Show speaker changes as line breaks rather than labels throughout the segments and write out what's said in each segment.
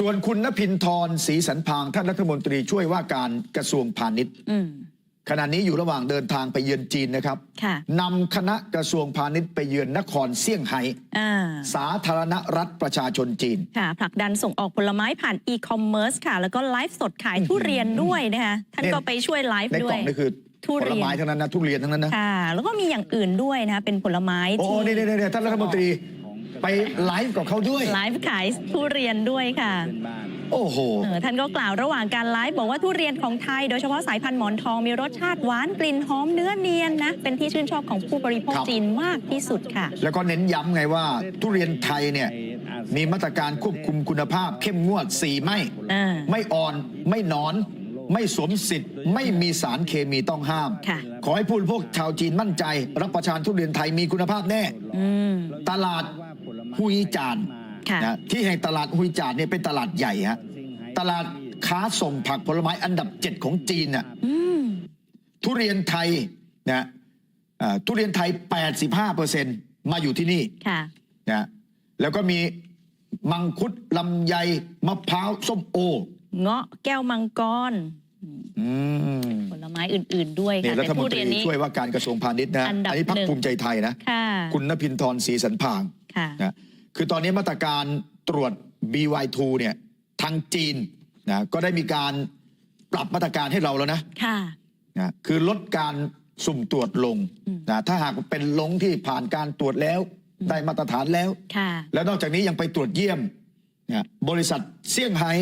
ส่วนคุณนภินทร์ศรีสันพางท่านรัฐมนตรีช่วยว่าการกระทรวงพาณิชย์
อืม
ขณะนี้อยู่ระหว่างเดินทางไปเยือนจีนนะครับ
ค่ะ
นำคณะกระทรวงพาณิชย์ไปเยือนนครเซี่ยงไฮ้
อ่า
สาธารณรัฐประชาชนจีน
ค่ะผลักดันส่งออกผลไม้ผ่านอีคอมเมิร์ซค่ะ แล้วก็ไลฟ์สดขายทุเรียนด้วยนะคะท่าน
เนี่ย
ก็ไปช่วยไลฟ์
ใน
ด้
ก
ว
ล่
ย
องนี่คือ
ทุ
ผ
เรียน
ลไม้ทั้งนั้นนะทุเรียนทั้งนั้นนะ
ค่ะแล้วก็มีอย่างอื่นด้วยนะคะเป็นผลไม้
โอ้
ที่
นี่นี่นี่ท่านรัฐมนตรี ไปไลฟ์กับเขาด้วย
ไลฟ์ขายทุเรียนด้วยค่ะ
โอ้โห
เออท่านก็กล่าวระหว่างการไลฟ์บอกว่าทุเรียนของไทย โดยเฉพาะสายพันธุ์หมอนทองมีรสชาติหวานกลิ่นหอมเนื้อเนียนนะ เป็นที่ชื่นชอบของผู้บริโภค
ครับ
จีนมากที่สุดค่ะ
แล้วก็เน้นย้ำไงว่า ทุเรียนไทยเนี่ย มีมาตรการควบคุมคุณภาพเข้มงวดสี่ไม่
อ่า
ไม่อ่อนไม่หนอน ไม่สวมสิทธิ์ ไม่มีสารเคมีต้องห้าม
ค่ะ
ขอให้ผู้บริโภคชาวจีนมั่นใจ รับประทานทุเรียนไทยมีคุณภาพแน่
อืม
ตลาด ฮุยจาน
ค่ะ
นะที่แห่งตลาดฮุยจานเนี่ยเป็นตลาดใหญ่ฮะตลาดค้าส่งผักผลไม้อันดับเจ็ดของจีนน่ะ
อืม
ทุเรียนไทยนะอ่าทุเรียนไทย 85%มาอยู่ที่นี่
ค่ะ
นะแล้วก็มีมังคุดลำไยมะพร้าวส้มโอ
เงาะแก้วมังกร
อืม
ผลไม้อื่น ๆ ด้วย
นี่
ค่ะ
รัฐมน
ทุ
ตรี
เรียนนี้
ช่วยว่าการกระทรวงพาณิชย์นะ
อันดับ
นี้พัก
หนึ่ง
ภูมิใจไทยนะ
ค่ะ
คุณนภินทร์ศรีสันพาง
ค่ะ
นะคือตอนนี้มาตรการตรวจ BY2 เนี่ยทางจีนนะก็ได้มีการปรับมาตรการให้เราแล้วนะ
ค่ะ
นะคือลดการสุ่มตรวจลง
อืม
นะถ้าหากเป็นลงที่ผ่านการตรวจแล้วได้มาตรฐานแล้ว
ค่ะ
แล้วนอกจากนี้ยังไปตรวจเยี่ยมนะบริษัทเซี่ยงไฮ้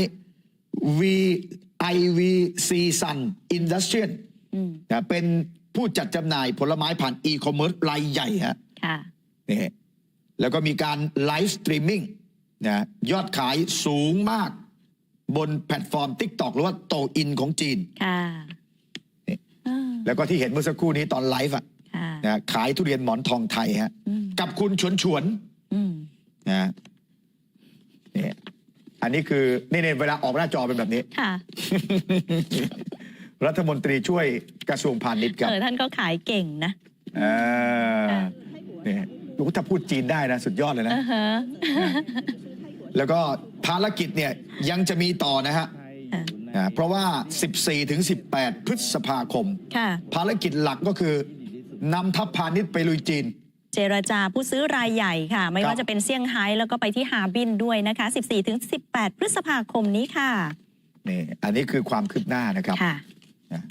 VIVC Sun Industrial
อืม
นะเป็นผู้จัดจำหน่ายผลไม้ผ่านอีคอมเมิร์ซรายใหญ่ฮะ
ค่ะ
นี่แล้วก็มีการไลฟ์สตรีมมิ่งนะยอดขายสูงมากบนแพลตฟอร์ม TikTok หรือว่าโตอินของจีน
ค่ะ
นี่
อ่า
แล้วก็ที่เห็นเมื่อสักครู่นี้ตอนไลฟ์อะ
ค่ะ
นะขายทุเรียนหมอนทองไทยฮะ
อืม
กับคุณชวนชวน
อืม
ๆนะนี่อันนี้คือนี่เนี่ยเวลาออกหน้าจอเป็นแบบนี้
ค่ะ
รัฐมนตรีช่วยกระทรวงพาณิชย์ครับ
เออท่านก็ขายเก่งนะ
อ่า
ค่ะ
เนี่ยรู้ถ้าพูดจีนได้นะ สุดยอดเลยนะ
อ่าฮะ
แล้วก็ภารกิจเนี่ยยังจะมีต่อนะฮะ
ค่ะ
อ่าเพราะว่า 14 ถึง 18 พฤษภาคม
ค่ะ
ภารกิจหลักก็คือนำทัพพาณิชย์ไปลุยจีน
เจรจาผู้ซื้อรายใหญ่ค่ะ ไม่
ครับ
ว่าจะเป็นเซี่ยงไฮ้แล้วก็ไปที่ฮาร์บินด้วยนะคะ 14-18 พฤษภาคมนี้ค่ะ
นี่อันนี้คือความคืบหน้านะครับ
ค่ะ
นะ